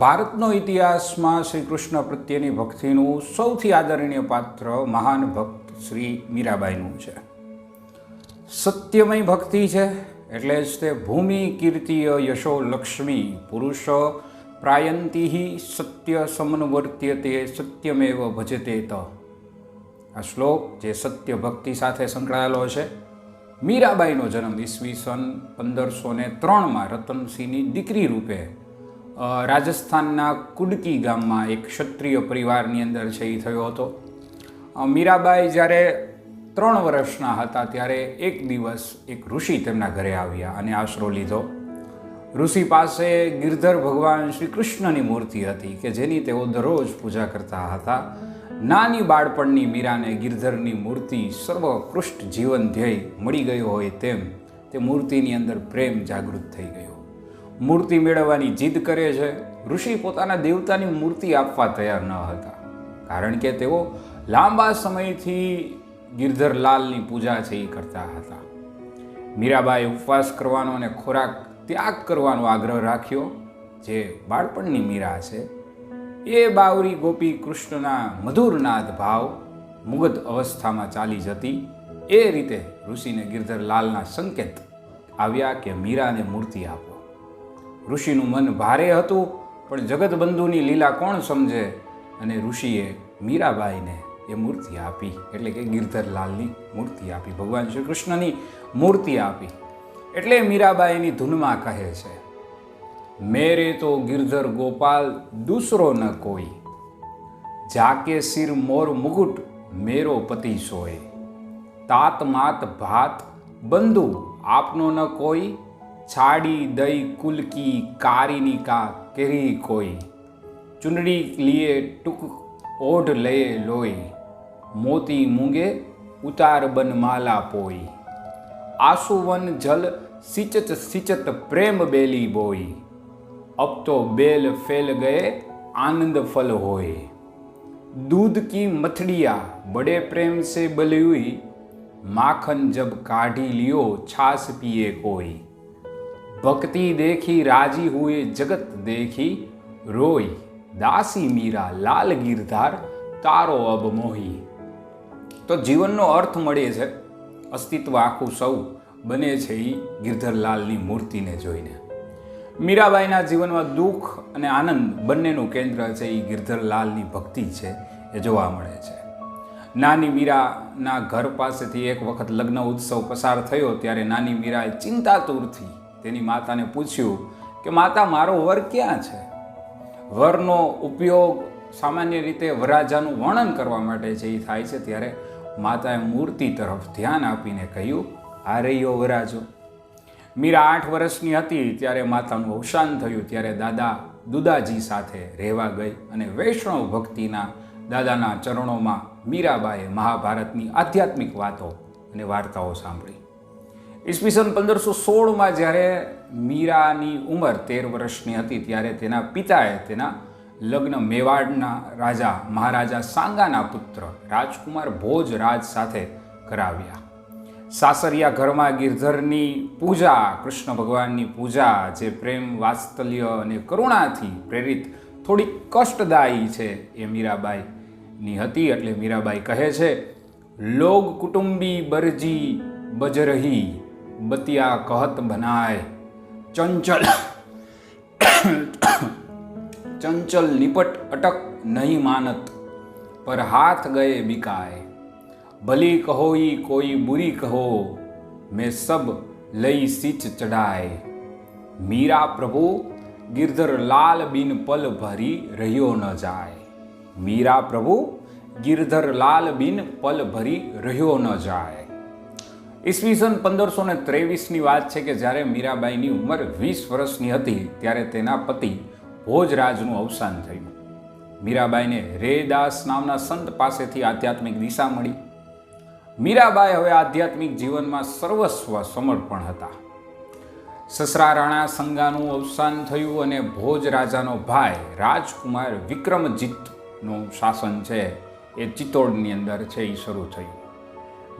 ભારતનો ઇતિહાસમાં શ્રી કૃષ્ણ પ્રત્યેની ભક્તિનું સૌથી આદરણીય પાત્ર મહાન ભક્ત શ્રી મીરાબાઈનું છે. સત્યમય ભક્તિ છે, એટલે જ તે ભૂમિ કીર્તિય યશો લક્ષ્મી પુરુષ પ્રાયંતિ સત્ય સમન્વર્ત્ય તે સત્યમેવ ભજતે ત. આ શ્લોક જે સત્ય ભક્તિ સાથે સંકળાયેલો છે. મીરાબાઈનો જન્મ ઈસવીસન પંદરસો ને ત્રણમાં રતનસિંહની દીકરી રૂપે રાજસ્થાનના કુડકી ગામમાં એક ક્ષત્રિય પરિવારની અંદર છે થયો હતો. મીરાબાઈ જ્યારે ત્રણ વર્ષના હતા, ત્યારે એક દિવસ એક ઋષિ તેમના ઘરે આવ્યા અને આશરો લીધો. ઋષિ પાસે ગિરધર ભગવાન શ્રી કૃષ્ણની મૂર્તિ હતી કે જેની તેઓ દરરોજ પૂજા કરતા હતા. નાની બાળપણની મીરાને ગિરધરની મૂર્તિ સર્વોત્કૃષ્ટ જીવન ધ્યેય મળી ગયો હોય તેમ તે મૂર્તિની અંદર પ્રેમ જાગૃત થઈ ગયો. મૂર્તિ મેળવવાની જીદ કરે છે. ઋષિ પોતાના દેવતાની મૂર્તિ આપવા તૈયાર ન હતા. કારણ કે તેઓ લાંબા સમયથી ગિરધરલાલની પૂજા છે એ કરતા હતા. મીરાબાએ ઉપવાસ કરવાનો અને ખોરાક ત્યાગ કરવાનો આગ્રહ રાખ્યો. જે બાળપણની મીરા છે. એ બાવરી ગોપી કૃષ્ણના મધુરનાદ ભાવ મુગધ અવસ્થામાં ચાલી જતી એ રીતે ઋષિને ગિરધરલાલના સંકેત આવ્યા કે મીરાને મૂર્તિ આપો. ઋષિનું મન ભારે હતું, પણ જગતબંધુની લીલા કોણ સમજે? અને ઋષિએ મીરાબાઈને એ મૂર્તિ આપી, એટલે કે ગિરધરલાલની મૂર્તિ આપી, ભગવાન શ્રી કૃષ્ણની મૂર્તિ આપી. એટલે મીરાબાઈની ધૂનમાં કહે છે, મેરે તો ગિરધર ગોપાલ દૂસરો ન કોઈ. જાકે સિર મોર મુકુટ મેરો પતિ સોય. તાત માત ભાત બંધુ આપનો ન કોઈ छाड़ी दई कुल की कारिनी का करी कोई। चुनरी लिए टुक ओढ़ लये लोई। मोती मुंगे उतार बन माला पोई। आसुवन जल सिचत सिचत प्रेम बेली बोई। अब तो बेल फैल गए, आनंद फल होए। दूध की मथड़िया बड़े प्रेम से बली हुई माखन जब काढ़ी लियो छास पिए कोई। ભક્તિ દેખી, રાજી હુએ જગત દેખી. રોઈ દાસી મીરા લાલ ગીરધાર, તારો અબ મોહી. તો જીવનનો અર્થ મળે છે, અસ્તિત્વ આખું સૌ બને છે એ ગિરધરલાલની મૂર્તિને જોઈને. મીરાબાઈના જીવનમાં દુઃખ અને આનંદ બંનેનું કેન્દ્ર છે એ ગિરધરલાલની ભક્તિ છે, એ જોવા મળે છે. નાની મીરાના ઘર પાસેથી એક વખત લગ્ન ઉત્સવ પસાર થયો ત્યારે નાની મીરાએ ચિંતાતુરથી તેની માતાને પૂછ્યું કે, માતા, મારો વર ક્યાં છે? વરનો ઉપયોગ સામાન્ય રીતે વરાજાનું વર્ણન કરવા માટે જે થાય છે. ત્યારે માતાએ મૂર્તિ તરફ ધ્યાન આપીને કહ્યું, આ રહ્યો વરાજો મીરા આઠ વર્ષની હતી ત્યારે માતાનું અવસાન થયું. ત્યારે દાદા દુદાજી સાથે રહેવા ગઈ અને વૈષ્ણવ ભક્તિના દાદાના ચરણોમાં મીરાબાએ મહાભારતની આધ્યાત્મિક વાતો અને વાર્તાઓ સાંભળી. ઈસવીસન પંદરસો સોળમાં જ્યારે મીરાની ઉંમર તેર વર્ષની હતી, ત્યારે તેના પિતાએ તેના લગ્ન મેવાડના રાજા મહારાજા સાંગાના પુત્ર રાજકુમાર ભોજરાજ સાથે કરાવ્યા. સાસરિયા ઘરમાં ગિરધરની પૂજા, કૃષ્ણ ભગવાનની પૂજા જે પ્રેમ, વાત્સલ્ય અને કરુણાથી પ્રેરિત થોડી કષ્ટદાયી છે એ મીરાબાઈની હતી એટલે મીરાબાઈ કહે છે, લોગ કુટુંબી બરજી બજરહી બતિયા કહત બનાય ચંચલ ચંચલ નિપટ અટક નહીં માનત પર હાથ ગયે બિકાય ભલી કહો ઈ કોઈ બુરી કહો મેં સબ લઈ સિચ ચડાય મીરા પ્રભુ ગિરધર લાલ બિન પલ ભરી રહ્યો ન જાય મીરા પ્રભુ ગિરધર લાલ બિન પલ ભરી રહ્યો ન જાય ઈસવીસન પંદરસો ને ત્રેવીસની વાત છે કે જ્યારે મીરાબાઈની ઉંમર વીસ વર્ષની હતી, ત્યારે તેના પતિ ભોજરાજનું અવસાન થયું. મીરાબાઈને રેદાસ નામના સંત પાસેથી આધ્યાત્મિક દિશા મળી. મીરાબાઈ હવે આધ્યાત્મિક જીવનમાં સર્વસ્વ સમર્પણ હતા. સસરા રાણા સંગાનું અવસાન થયું અને ભોજ રાજાનો ભાઈ રાજકુમાર વિક્રમજીતનું શાસન છે એ ચિત્તોડની અંદર છે એ શરૂ થયું.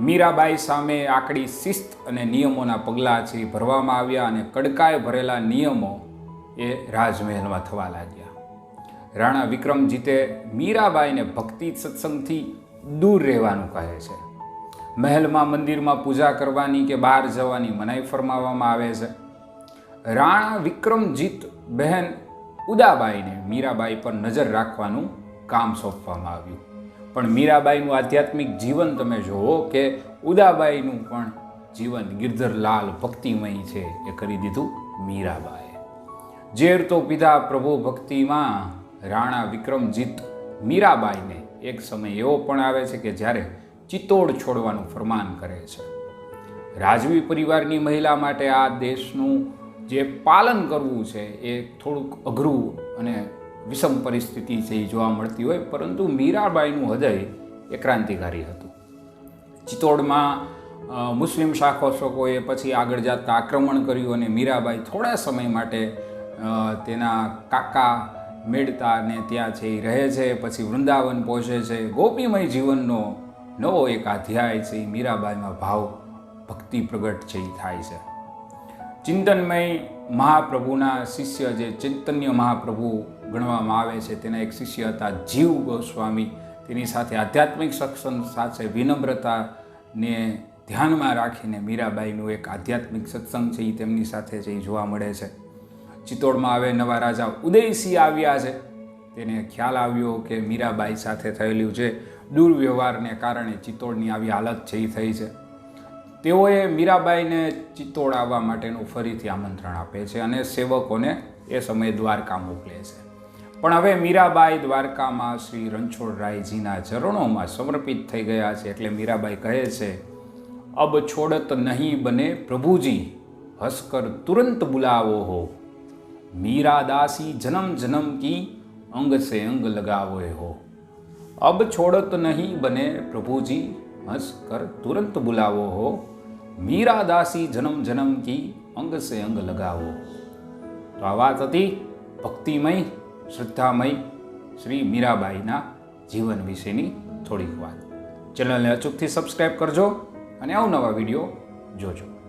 મીરાબાઈ સામે આકડી શિસ્ત અને નિયમોના પગલાં છે ભરવામાં આવ્યા અને કડકાએ ભરેલા નિયમો એ રાજમહેલમાં થવા લાગ્યા. રાણા વિક્રમજીતે મીરાબાઈને ભક્તિ સત્સંગથી દૂર રહેવાનું કહે છે. મહેલમાં મંદિરમાં પૂજા કરવાની કે બહાર જવાની મનાઈ ફરમાવવામાં આવે છે. રાણા વિક્રમજીત બહેન ઉદાબાઈને મીરાબાઈ પર નજર રાખવાનું કામ સોંપવામાં આવ્યું. પણ મીરાબાઈનું આધ્યાત્મિક જીવન તમે જુઓ કે ઉદાબાઈનું પણ જીવન ગિરધરલાલ ભક્તિમય છે એ કરી દીધું મીરાબાએ ઝેર તો પીધા પ્રભુ ભક્તિમાં, રાણા વિક્રમજીત મીરાબાઈને એક સમય એવો પણ આવે છે કે જ્યારે ચિત્તોડ છોડવાનું ફરમાન કરે છે. રાજવી પરિવારની મહિલા માટે આ દેશનું જે પાલન કરવું છે એ થોડુંક અઘરું અને વિષમ પરિસ્થિતિ છે એ જોવા મળતી હોય, પરંતુ મીરાબાઈનું હૃદય એ ક્રાંતિકારી હતું. ચિત્તોડમાં મુસ્લિમ શાસકોએ પછી આગળ જતા આક્રમણ કર્યું અને મીરાબાઈ થોડા સમય માટે તેના કાકા મેળતા ને ત્યાં છે એ રહે છે, પછી વૃંદાવન પહોંચે છે. ગોપીમય જીવનનો નવો એક અધ્યાય છે એ મીરાબાઈમાં ભાવ, ભક્તિ પ્રગટ છે એ થાય છે. ચિંતનમય મહાપ્રભુના શિષ્ય જે ચૈતન્ય મહાપ્રભુ ગણવામાં આવે છે. તેના એક શિષ્ય હતા જીવ ગોસ્વામી. તેની સાથે આધ્યાત્મિક સત્સંગ સાથે વિનમ્રતાને ધ્યાનમાં રાખીને મીરાબાઈનું એક આધ્યાત્મિક સત્સંગ છે એ તેમની સાથે એ જોવા મળે છે. ચિત્તોડમાં આવે નવા રાજા ઉદયસિંહ આવ્યા છે. તેને ખ્યાલ આવ્યો કે મીરાબાઈ સાથે થયેલું છે દુર્વ્યવહારને કારણે ચિત્તોડની આવી હાલત છે એ થઈ છે. તેઓએ મીરાબાઈને ચિત્તોડ આવવા માટેનું ફરીથી આમંત્રણ આપે છે અને સેવકોને એ સમયે દ્વારકા મોકલે છે. પણ હવે મીરાબાઈ દ્વારકામાં શ્રી રણછોડરાયજીના ચરણોમાં સમર્પિત થઈ ગયા છે એટલે મીરાબાઈ કહે છે, અબ છોડત નહીં બને પ્રભુજી, હસ્કર તુરંત બુલાવો હો. મીરાદાસી જનમ જનમ કી અંગ સે અંગ લગાવો હો. અબ છોડત નહીં બને પ્રભુજી, હસ્કર તુરંત બુલાવો હો. મીરાદાસી જનમ જનમ કી અંગ સે અંગ લગાવો. તો આ વાત હતી ભક્તિમય શ્રદ્ધામય શ્રી મીરાબાઈના જીવન વિશેની થોડીક વાત. ચેનલને અચૂકથી સબસ્ક્રાઈબ કરજો અને અવનવા વીડિયો જોજો.